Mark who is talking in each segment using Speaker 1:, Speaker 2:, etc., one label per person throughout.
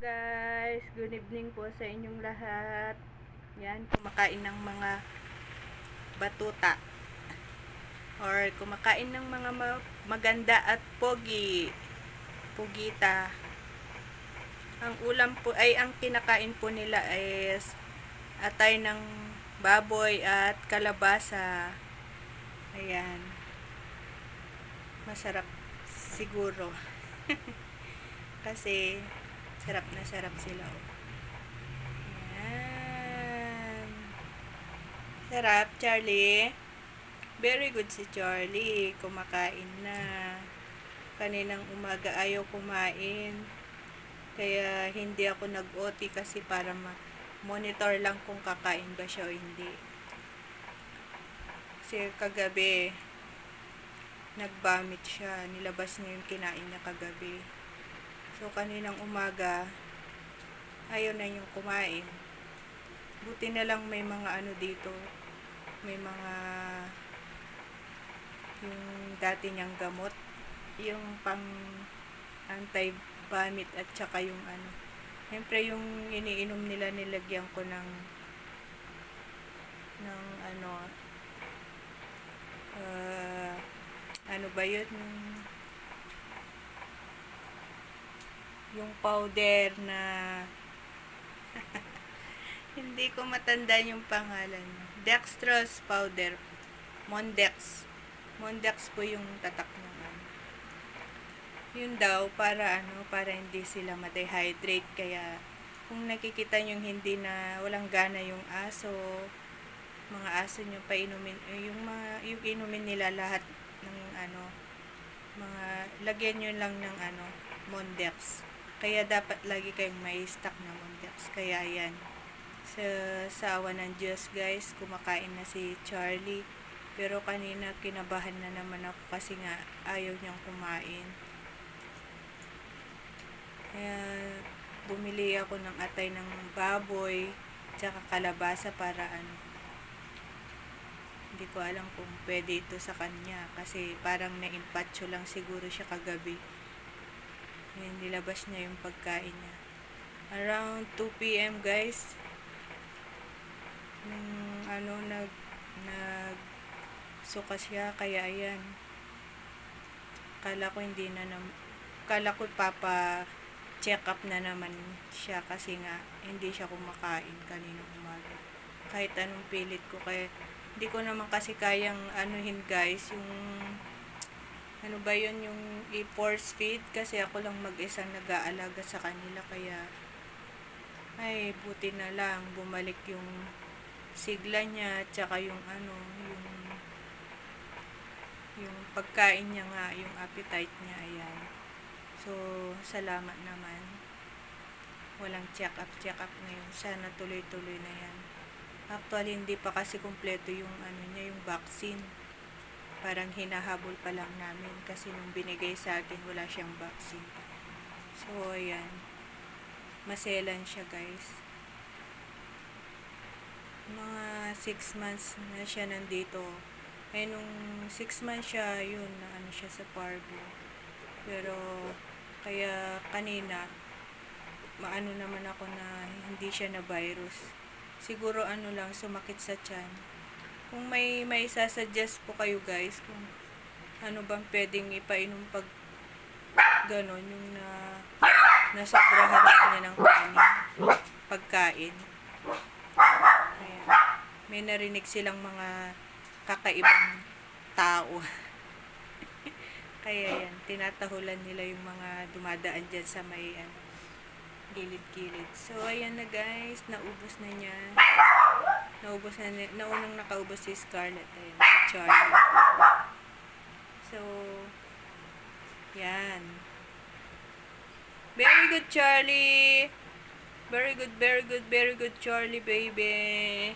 Speaker 1: guys, good evening po sa inyong lahat. Yan, kumakain ng mga batuta. Or kumakain ng mga ma- maganda at pogi. Pugita. Ang ulam po ay ang kinakain po nila is atay ng baboy at kalabasa. Ayan. Masarap siguro. Kasi sarap na sarap sila. oh. Yan. Sarap, Charlie. Very good si Charlie. Kumakain na. Kaninang umaga ayaw kumain. Kaya hindi ako nag-OT kasi para ma-monitor lang kung kakain ba siya o hindi. Kasi kagabi, nagbamit siya. Nilabas niya yung kinain niya kagabi. So, kaninang umaga, ayaw na yung kumain. Buti na lang may mga ano dito. May mga yung dati niyang gamot. Yung pang anti-vomit at saka yung ano. Siyempre yung iniinom nila nilagyan ko ng ng ano ah, ano ba yun? Yung powder na hindi ko matanda yung pangalan. Dextrose powder. Mondex. Mondex po yung tatak ng ano. Yun daw para ano, para hindi sila ma-dehydrate kaya kung nakikita nyo hindi na walang gana yung aso, mga aso nyo pa inumin, eh, yung mga, yung inumin nila lahat ng ano, mga, lagyan nyo lang ng ano, Mondex. Kaya dapat lagi kayong may stock na Mondex. Kaya yan. Sa, sa awa ng Diyos guys, kumakain na si Charlie. Pero kanina kinabahan na naman ako kasi nga ayaw niyang kumain. Kaya bumili ako ng atay ng baboy tsaka kalabasa para ano. Hindi ko alam kung pwede ito sa kanya kasi parang na-impatcho lang siguro siya kagabi. Ayan, nilabas niya yung pagkain niya. Around 2 p.m. guys. Nung ano, nag, nag, suka siya, kaya ayan. Kala ko hindi na nam, kala ko papa check up na naman siya kasi nga hindi siya kumakain kanina umaga. Kahit anong pilit ko, kaya hindi ko naman kasi kayang anuhin guys, yung ano ba yun yung i-force feed kasi ako lang mag-isang nag-aalaga sa kanila kaya ay buti na lang bumalik yung sigla niya tsaka yung ano yung yung pagkain niya nga yung appetite niya ayan. So salamat naman. Walang check up check up ngayon. Sana tuloy tuloy na yan. Actually hindi pa kasi kumpleto yung ano niya yung vaccine parang hinahabol pa lang namin kasi nung binigay sa atin wala siyang vaccine. So, ayan. Maselan siya, guys. Mga 6 months na siya nandito. Eh, nung 6 months siya, yun, na ano siya sa parvo. Pero, kaya kanina, maano naman ako na hindi siya na virus. Siguro ano lang, sumakit sa tiyan kung may may sasuggest po kayo guys kung ano bang pwedeng ipainom pag ganon yung na nasobrahan na niya ng kanin pagkain. Ayan. may narinig silang mga kakaibang tao. Kaya yan tinatahulan nila yung mga dumadaan dyan sa may ano, gilid-gilid. So ayan na guys naubos na niya naubos na, naunang nakaubos si Scarlett, ayun, si Charlie. So, yan. Very good, Charlie. Very good, very good, very good, Charlie, baby.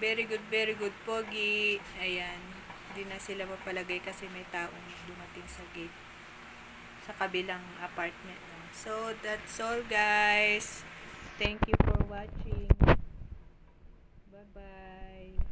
Speaker 1: Very good, very good, Pogi. Ayan. Hindi na sila mapalagay kasi may taong dumating sa gate. Sa kabilang apartment. So, that's all, guys. Thank you for watching. Bye-bye.